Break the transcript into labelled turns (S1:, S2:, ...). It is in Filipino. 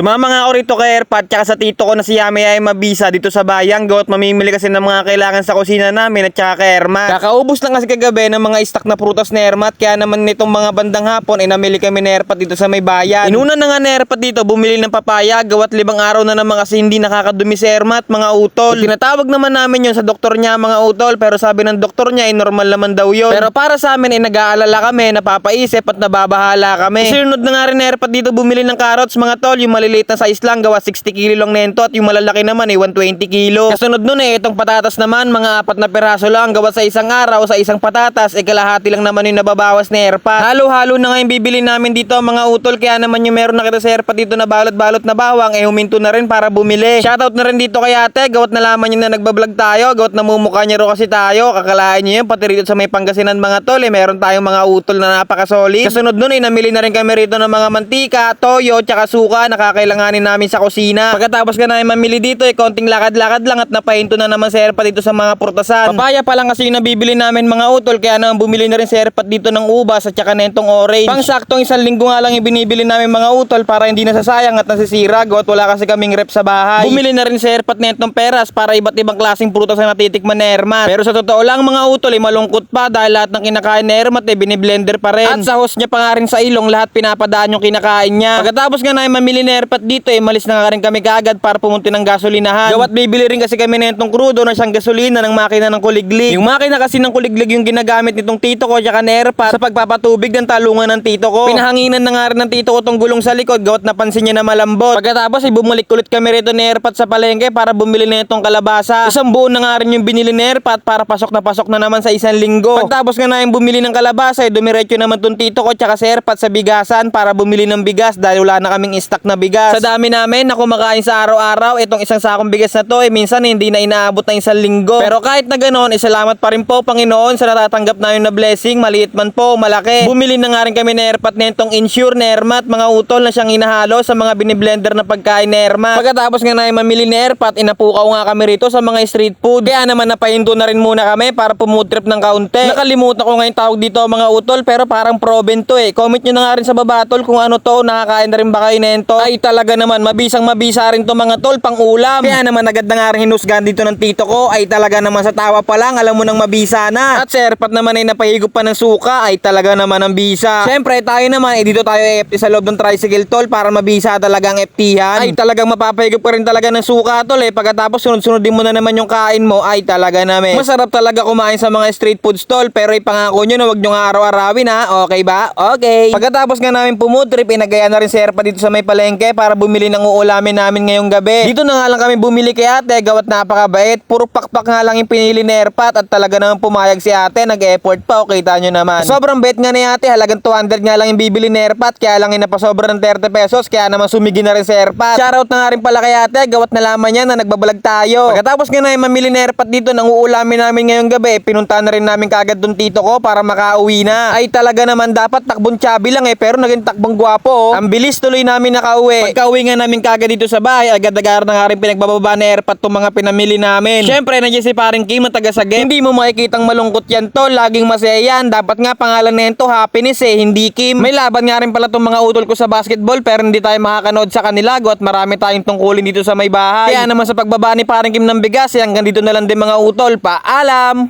S1: Sumama nga ako rito kay Airpat tsaka sa tito ko na si Yami ay mabisa dito sa bayang gawat mamimili kasi ng mga kailangan sa kusina namin at tsaka kay Ermat. Kakaubos lang kasi kagabi ng mga stock na prutas ni Ermat kaya naman nitong mga bandang hapon ay namili kami ni Airpat dito sa may bayan. Inuna na nga ni Airpat dito bumili ng papaya gawat libang araw na naman kasi hindi nakakadumi si Ermat mga utol. Tinatawag naman namin yun sa doktor niya mga utol pero sabi ng doktor niya ay normal naman daw yun. Pero para sa amin ay nag-aalala kami, napapaisip at nababahala kami. Sinunod na nga rin ni Airpat dito bumili ng carrots mga tol yung maliliit na size lang gawa 60 kilo lang nento at yung malalaki naman ay 120 kilo. Kasunod nun eh itong patatas naman mga apat na peraso lang gawa sa isang araw sa isang patatas eh kalahati lang naman yung nababawas ni Airpat. Halo-halo na nga yung bibili namin dito mga utol kaya naman yung meron nakita sa Airpat dito na balot-balot na bawang eh huminto na rin para bumili. Shoutout na rin dito kay ate gawat nalaman niya na nagbablog tayo gawat namumukha niya ro kasi tayo kakalain niyo yun pati rito sa may Pangasinan mga tol eh meron tayong mga utol na napakasolid. Kasunod nun eh namili na rin kami rito ng mga mantika, toyo, tsaka suka na kakailanganin namin sa kusina. Pagkatapos ka na mamili dito eh konting lakad-lakad lang at napahinto na naman si Erpat dito sa mga prutasan. Papaya pa lang kasi yung nabibili namin mga utol kaya naman bumili na rin si Erpat dito ng ubas at tsaka nentong orange. Pang saktong isang linggo nga lang yung binibili namin mga utol para hindi nasasayang at nasisira at wala kasi kaming rep sa bahay. Bumili na rin si Erpat nentong peras para iba't ibang klaseng prutas na natitikman ni Ermat. Pero sa totoo lang mga utol eh malungkot pa dahil lahat ng kinakain ni Ermat eh biniblender pa rin. At sa host niya pa nga rin sa ilong lahat pinapadaan yung kinakain niya. Pagkatapos nga na mamili ni Erpat dito eh malis na nga rin kami kaagad para pumunti ng gasolinahan. Gawat bibili rin kasi kami nentong krudo na siyang gasolina ng makina ng kuliglig. Yung makina kasi ng kuliglig yung ginagamit nitong tito ko at ni Erpat sa pagpapatubig ng talungan ng tito ko. Pinahanginan na nga rin ng tito ko tong gulong sa likod gawat napansin niya na malambot. Pagkatapos ay bumalik ulit kami rito ni Erpat sa palengke para bumili na itong kalabasa. Isang buo na nga rin yung binili ni Erpat para pasok na pasok na naman sa isang linggo. Pagtapos nga na yung bumili ng kalabasa ay dumiretso naman tong tito ko tsaka si Erpat sa bigasan para bumili ng bigas dahil wala na kaming stock na bigas. Sa dami namin na kumakain sa araw-araw itong isang sakong bigas na to eh minsan hindi na inaabot ng isang linggo. Pero kahit na ganoon, eh, salamat pa rin po Panginoon sa natatanggap namin na blessing, maliit man po, malaki. Bumili na nga rin kami ni Erpat nitong insure na Ermat, mga utol na siyang inahalo sa mga biniblender na pagkain ni Ermat. Pagkatapos nga na mamili ni Erpat, inapukaw nga kami rito sa mga street food. Kaya naman napahinto na rin muna kami para pumutrip ng kaunti. Nakalimutan ko ngayon tawag dito mga utol pero parang proven to eh. Comment nyo na nga rin sa baba tol kung ano to, nakakain na rin ba kayo nento? Ay talaga naman, mabisang mabisa rin to mga tol, pang ulam. Kaya naman agad na nga rin hinusgan dito ng tito ko, ay talaga naman sa tawa pa lang, alam mo nang mabisa na. At sa Erpat naman ay napahigop pa ng suka, ay talaga naman ang bisa. Siyempre tayo naman, eh dito tayo FT sa loob ng tricycle tol para mabisa talaga ang FT-han. Ay talagang mapapahigop ka rin talaga ng suka tol eh. Pagkatapos sunod-sunod din mo na naman yung kain mo, ay talaga namin. Masarap talaga kumain sa mga street food stall pero ipangako nyo na wag nyo nga araw-arawin ha. Okay ba? Okay. Pagkatapos nga namin pumutrip, inagaya na rin si Erpa dito sa may palengke para bumili ng uulamin namin ngayong gabi. Dito na nga lang kami bumili kay ate, gawat napakabait. Puro pakpak nga lang yung pinili ni Erpat at talaga naman pumayag si ate, nag-effort pa, o kita nyo naman. Sobrang bet nga ni ate, halagang 200 nga lang yung bibili ni Erpat, kaya lang inapasobra ng 30 pesos, kaya naman sumigi na rin si Erpat. Shoutout na nga rin pala kay ate, gawat nalaman niya na nagbabalag tayo. Pagkatapos nga na yung mamili ni Erpat dito, nang uulamin namin ngayong gabi, pinunta na rin namin kaagad dun tito ko para makauwi na. Ay talaga naman dapat takbong chabi lang eh, pero naging takbong gwapo. oh. Ang bilis tuloy namin nakauwi. Pagka-uwi nga namin kaagad dito sa bahay, agad-agar na nga rin pinagbababa ni Erpat tong mga pinamili namin. Syempre, nandiyan si paring Kim at taga Sagem. Hindi mo makikitang malungkot yan to, laging masaya yan. Dapat nga pangalan nito happiness eh, hindi Kim. May laban nga rin pala tong mga utol ko sa basketball pero hindi tayo makakanood sa kanila at marami tayong tungkulin dito sa may bahay. Kaya naman sa pagbaba ni paring Kim ng bigas, eh, hanggang dito na lang din mga utol. Paalam!